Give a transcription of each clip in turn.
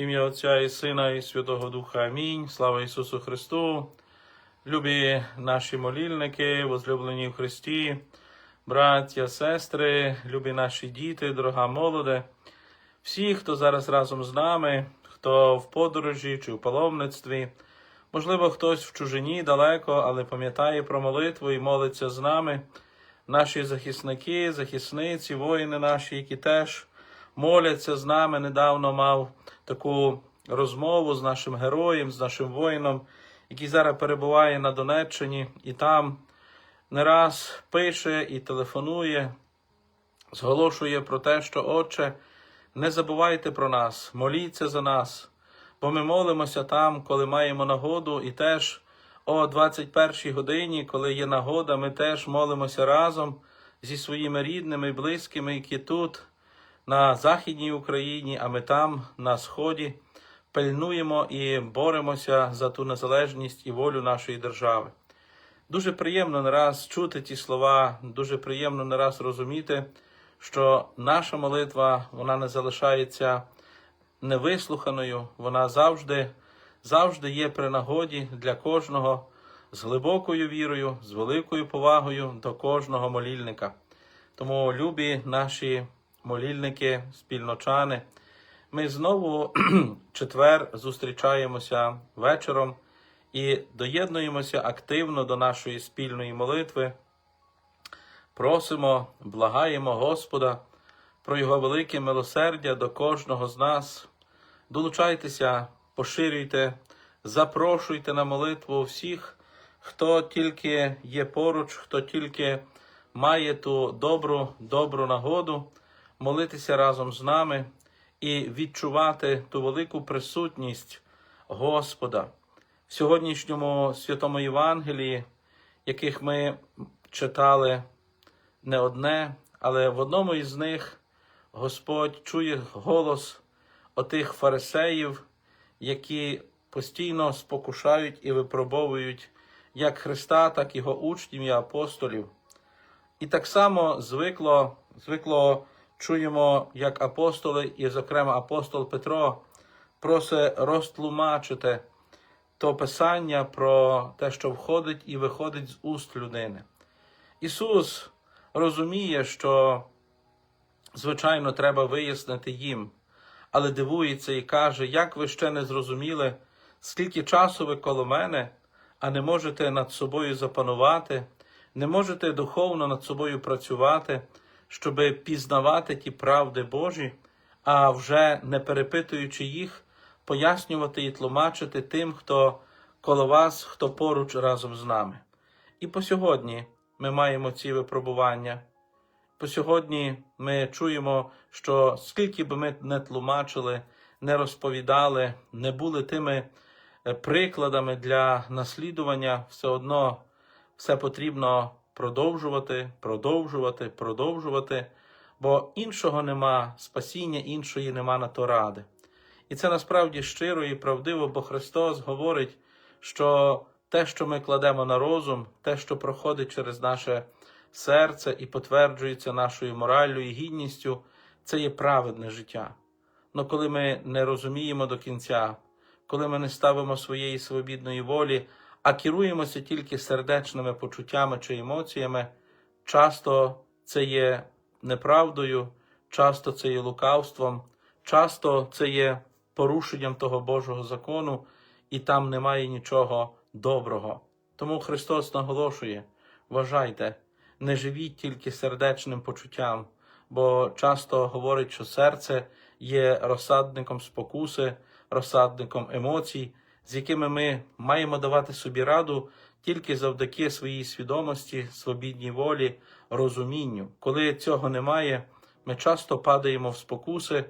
ім'я Отця і Сина, і Святого Духа. Амінь. Слава Ісусу Христу. Любі наші молільники, возлюблені в Христі, браття, сестри, любі наші діти, дорога молоде, всі, хто зараз разом з нами, хто в подорожі чи в паломництві, можливо, хтось в чужині далеко, але пам'ятає про молитву і молиться з нами. Наші захисники, захисниці, воїни наші, які теж моляться з нами. Недавно мав таку розмову з нашим героєм, з нашим воїном, який зараз перебуває на Донеччині, і там не раз пише і телефонує, зголошує про те, що Отче, не забувайте про нас, моліться за нас, бо ми молимося там, коли маємо нагоду, і теж о 21 годині, коли є нагода, ми теж молимося разом зі своїми рідними і близькими, які тут, на Західній Україні, а ми там, на Сході, пильнуємо і боремося за ту незалежність і волю нашої держави. Дуже приємно не раз чути ті слова, дуже приємно не раз розуміти, що наша молитва вона не залишається невислуханою, вона завжди, завжди є при нагоді для кожного з глибокою вірою, з великою повагою до кожного молільника. Тому, любі наші молільники, спільночани, ми знову четвер зустрічаємося вечором і доєднуємося активно до нашої спільної молитви. Просимо, благаємо Господа про Його велике милосердя до кожного з нас. Долучайтеся, поширюйте, запрошуйте на молитву всіх, хто тільки є поруч, хто тільки має ту добру, добру нагоду молитися разом з нами і відчувати ту велику присутність Господа в сьогоднішньому святому Євангелії, яких ми читали не одне, але в одному із них Господь чує голос отих фарисеїв, які постійно спокушають і випробовують як Христа, так і його учнів і апостолів. І так само звикло, звикло чуємо, як апостоли, і, зокрема, апостол Петро просить розтлумачити то писання про те, що входить і виходить з уст людини. Ісус розуміє, що, звичайно, треба вияснити їм, але дивується і каже, як ви ще не зрозуміли, скільки часу ви коло мене, а не можете над собою запанувати, не можете духовно над собою працювати, щоб пізнавати ті правди Божі, а вже не перепитуючи їх, пояснювати і тлумачити тим, хто коло вас, хто поруч разом з нами. І по сьогодні ми маємо ці випробування. По сьогодні ми чуємо, що скільки би ми не тлумачили, не розповідали, не були тими е, прикладами для наслідування, все одно все потрібно продовжувати, продовжувати, продовжувати, бо іншого нема, спасіння іншої нема на то ради. І це насправді щиро і правдиво, бо Христос говорить, що те, що ми кладемо на розум, те, що проходить через наше серце і потверджується нашою мораллю і гідністю, це є праведне життя. Но коли ми не розуміємо до кінця, коли ми не ставимо своєї свобідної волі, а керуємося тільки сердечними почуттями чи емоціями, часто це є неправдою, часто це є лукавством, часто це є порушенням того Божого закону, і там немає нічого доброго. Тому Христос наголошує: вважайте, не живіть тільки сердечним почуттям, бо часто говорить, що серце є розсадником спокуси, розсадником емоцій, з якими ми маємо давати собі раду тільки завдяки своїй свідомості, свобідній волі, розумінню. Коли цього немає, ми часто падаємо в спокуси,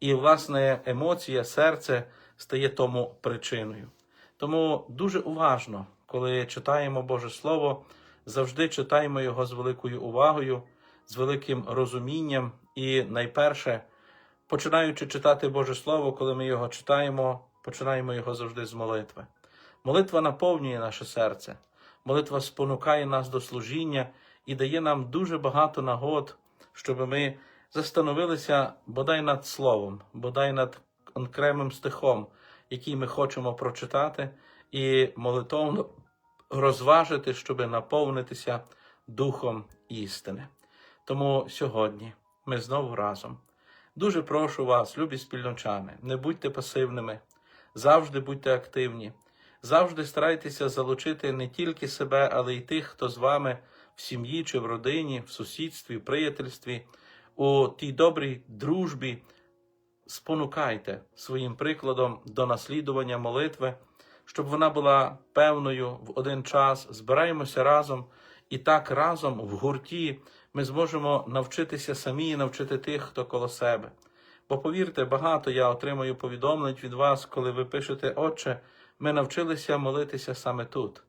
і, власне, емоція, серце стає тому причиною. Тому дуже уважно, коли читаємо Боже Слово, завжди читаємо його з великою увагою, з великим розумінням і найперше, починаючи читати Боже Слово, коли ми його читаємо, починаємо його завжди з молитви. Молитва наповнює наше серце, молитва спонукає нас до служіння і дає нам дуже багато нагод, щоб ми застановилися бодай над словом, бодай над окремим стихом, який ми хочемо прочитати, і молитовно розважити, щоб наповнитися духом істини. Тому сьогодні ми знову разом. Дуже прошу вас, любі спільночани, не будьте пасивними, завжди будьте активні, завжди старайтеся залучити не тільки себе, але й тих, хто з вами в сім'ї чи в родині, в сусідстві, в приятельстві, у тій добрій дружбі. Спонукайте своїм прикладом до наслідування молитви, щоб вона була певною в один час. Збираємося разом, і так разом в гурті ми зможемо навчитися самі і навчити тих, хто коло себе. Бо повірте, багато я отримую повідомлень від вас, коли ви пишете, Отче, ми навчилися молитися саме тут.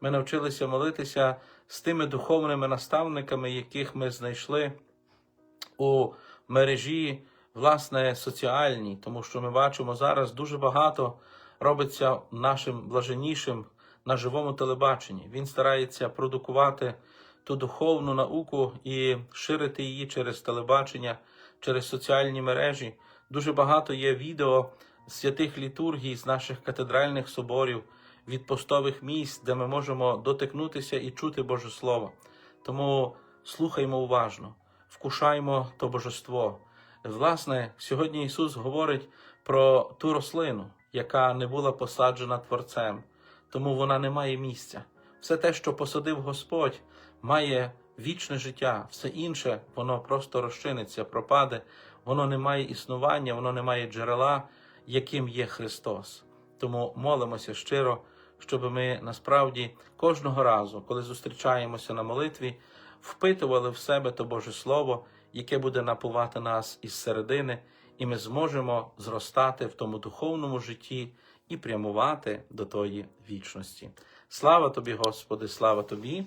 Ми навчилися молитися з тими духовними наставниками, яких ми знайшли у мережі, власне, соціальній, тому що ми бачимо зараз дуже багато робиться нашим блаженнішим на живому телебаченні. Він старається продукувати ту духовну науку і ширити її через телебачення, через соціальні мережі. Дуже багато є відео святих літургій з наших катедральних соборів, від постових місць, де ми можемо дотикнутися і чути Боже Слово. Тому слухаймо уважно, вкушаймо то божество. Власне, сьогодні Ісус говорить про ту рослину, яка не була посаджена Творцем, тому вона не має місця. Все те, що посадив Господь, має вічне життя, все інше, воно просто розчиниться, пропаде, воно не має існування, воно не має джерела, яким є Христос. Тому молимося щиро, щоб ми насправді кожного разу, коли зустрічаємося на молитві, впитували в себе то Боже Слово, яке буде напувати нас із середини, і ми зможемо зростати в тому духовному житті і прямувати до тої вічності. Слава тобі, Господи, слава тобі.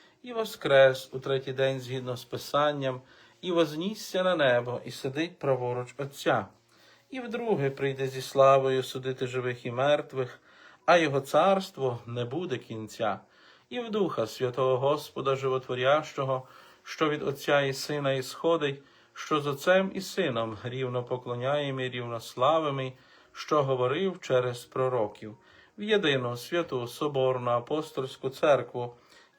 і воскрес у третій день згідно з Писанням, і вознісся на небо, і сидить праворуч Отця. І вдруге прийде зі славою судити живих і мертвих, а його царство не буде кінця, і в Духа Святого Господа Животворящого, що від Отця і Сина ісходить, що з Отцем і Сином рівно поклоняємо і рівно славимо, що говорив через пророків, в єдину святу Соборну апостольську церкву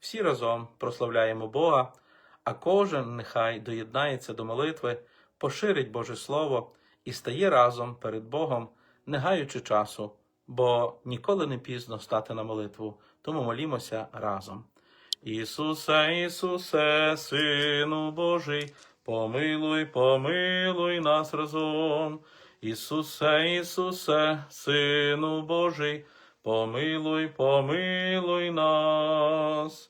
всі разом прославляємо Бога, а кожен нехай доєднається до молитви, поширить Боже Слово і стає разом перед Богом, не гаючи часу, бо ніколи не пізно стати на молитву, тому молімося разом. Ісусе, Ісусе, Сину Божий, помилуй, помилуй нас разом. Ісусе, Ісусе, Сину Божий, помилуй, помилуй нас.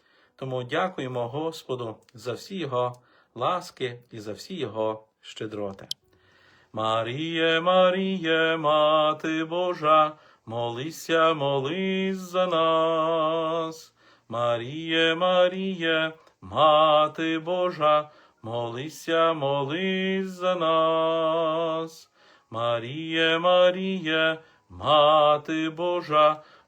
Тому дякуємо Господу за всі Його ласки і за всі Його щедроти. Маріє, Маріє, Мати Божа, молися, молись за нас. Маріє, Маріє, Мати Божа, молися, молись за нас. Маріє, Маріє, Мати Божа,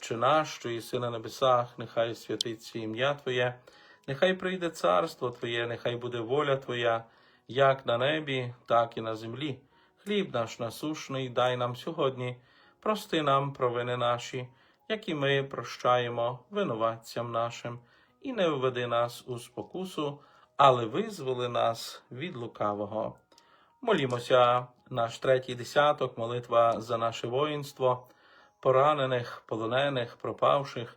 Отче наш, що на небесах, нехай святиться ім'я Твоє, нехай прийде царство Твоє, нехай буде воля Твоя, як на небі, так і на землі. Хліб наш насушний дай нам сьогодні, прости нам провини наші, як і ми прощаємо винуватцям нашим, і не введи нас у спокусу, але визволи нас від лукавого. Молімося, наш третій десяток, молитва за наше воїнство, поранених, полонених, пропавших,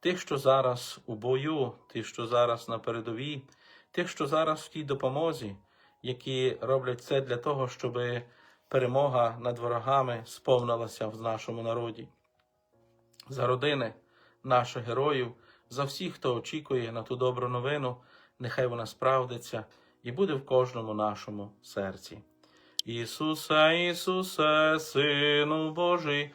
тих, що зараз у бою, тих, що зараз на передовій, тих, що зараз в тій допомозі, які роблять це для того, щоб перемога над ворогами сповнилася в нашому народі. За родини наших героїв, за всіх, хто очікує на ту добру новину, нехай вона справдиться і буде в кожному нашому серці. Ісусе, Ісусе, Сину Божий,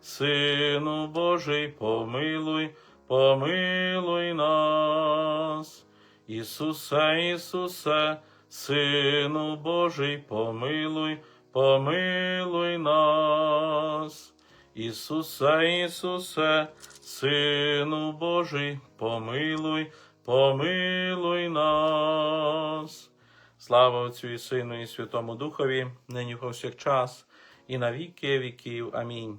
Сину Божий, помилуй, помилуй нас. Ісусе, Ісусе, Сину Божий, помилуй, помилуй нас. Ісусе, Ісусе, Сину Божий, помилуй, помилуй нас. Слава Отцю і Сину, і Святому Духові, нині повсякчас, і на віки віків. Амінь.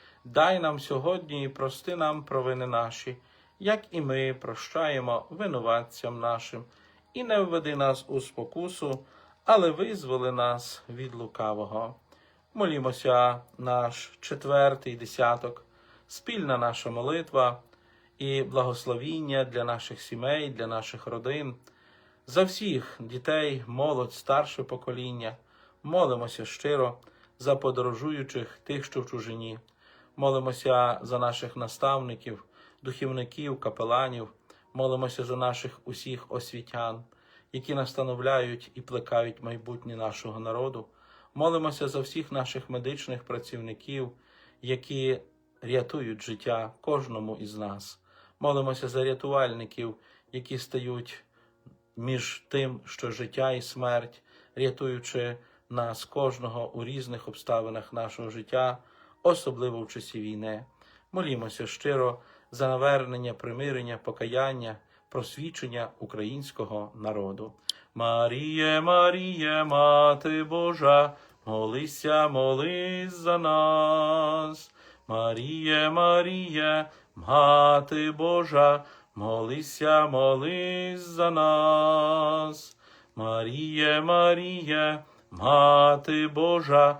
дай нам сьогодні і прости нам провини наші, як і ми прощаємо винуватцям нашим, і не введи нас у спокусу, але визволи нас від лукавого. Молімося наш четвертий десяток, спільна наша молитва і благословіння для наших сімей, для наших родин, за всіх дітей, молодь, старше покоління. Молимося щиро за подорожуючих тих, що в чужині. Молимося за наших наставників, духівників, капеланів, молимося за наших усіх освітян, які настановляють і плекають майбутнє нашого народу. Молимося за всіх наших медичних працівників, які рятують життя кожному із нас. Молимося за рятувальників, які стають між тим, що життя і смерть, рятуючи нас кожного у різних обставинах нашого життя, особливо в часі війни. Молімося щиро за навернення, примирення, покаяння, просвічення українського народу. Маріє, Маріє, Мати Божа, молися, молись за нас. Маріє, Маріє, Мати Божа, молися, молись за нас. Маріє, Маріє, Мати Божа,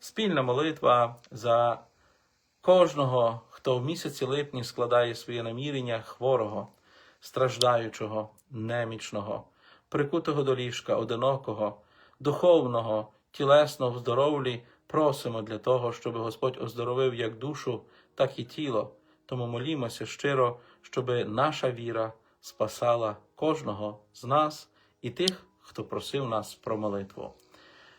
спільна молитва за кожного, хто в місяці липні складає своє намірення хворого, страждаючого, немічного, прикутого до ліжка, одинокого, духовного, тілесного в здоровлі, просимо для того, щоб Господь оздоровив як душу, так і тіло. Тому молімося щиро, щоб наша віра спасала кожного з нас і тих, хто просив нас про молитву.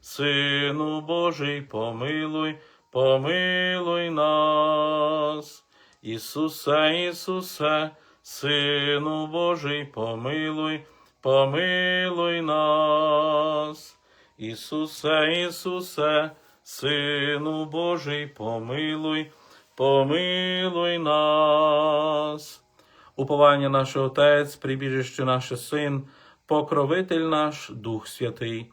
Сину Божий, помилуй, помилуй нас. Ісусе, Ісусе, Сину Божий, помилуй, помилуй нас. Ісусе, Ісусе, Сину Божий, помилуй, помилуй нас. Уповання наш Отець, прибіжище наше Син, покровитель наш, Дух Святий,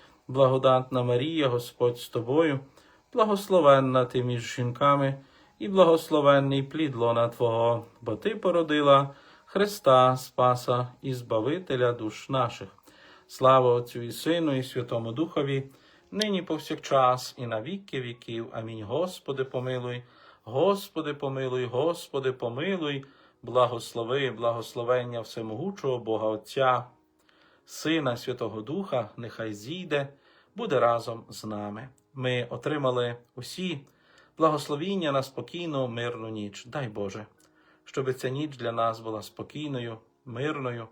благодатна Марія, Господь з тобою, благословенна ти між жінками, і благословенний плід лона Твого, бо Ти породила Христа, Спаса і Збавителя душ наших. Слава Отцю і Сину, і Святому Духові, нині повсякчас, і на віки віків. Амінь. Господи, помилуй, Господи, помилуй, Господи, помилуй, благослови, благословення всемогучого Бога Отця, Сина Святого Духа, нехай зійде, буде разом з нами. Ми отримали усі благословіння на спокійну, мирну ніч. Дай Боже, щоб ця ніч для нас була спокійною, мирною,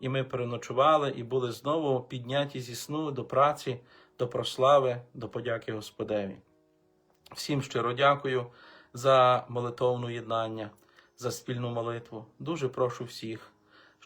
і ми переночували і були знову підняті зі сну до праці, до прослави, до подяки Господеві. Всім щиро дякую за молитовне єднання, за спільну молитву. Дуже прошу всіх,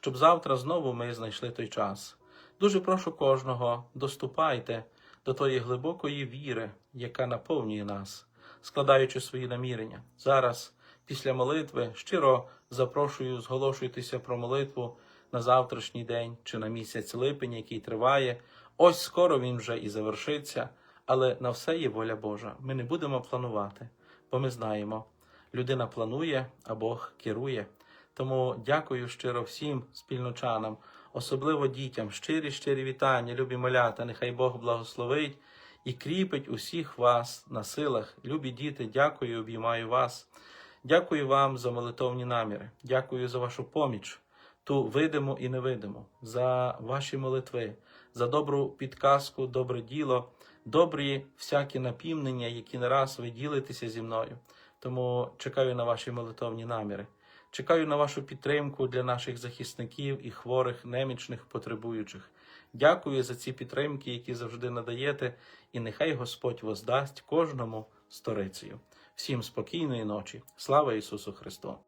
щоб завтра знову ми знайшли той час. Дуже прошу кожного, доступайте до тої глибокої віри, яка наповнює нас, складаючи свої намірення. Зараз, після молитви, щиро запрошую, зголошуйтеся про молитву на завтрашній день чи на місяць липень, який триває. Ось скоро він вже і завершиться, але на все є воля Божа. Ми не будемо планувати, бо ми знаємо, людина планує, а Бог керує. Тому дякую щиро всім спільночанам, особливо дітям, щирі щирі вітання, любі молята. Нехай Бог благословить і кріпить усіх вас на силах. Любі діти, дякую, обіймаю вас. Дякую вам за молитовні наміри. Дякую за вашу поміч, ту видиму і невидиму, за ваші молитви, за добру підказку, добре діло, добрі всякі напівнення, які не раз ви ділитеся зі мною. Тому чекаю на ваші молитовні наміри. Чекаю на вашу підтримку для наших захисників і хворих, немічних, потребуючих. Дякую за ці підтримки, які завжди надаєте, і нехай Господь воздасть кожному сторицею. Всім спокійної ночі. Слава Ісусу Христу!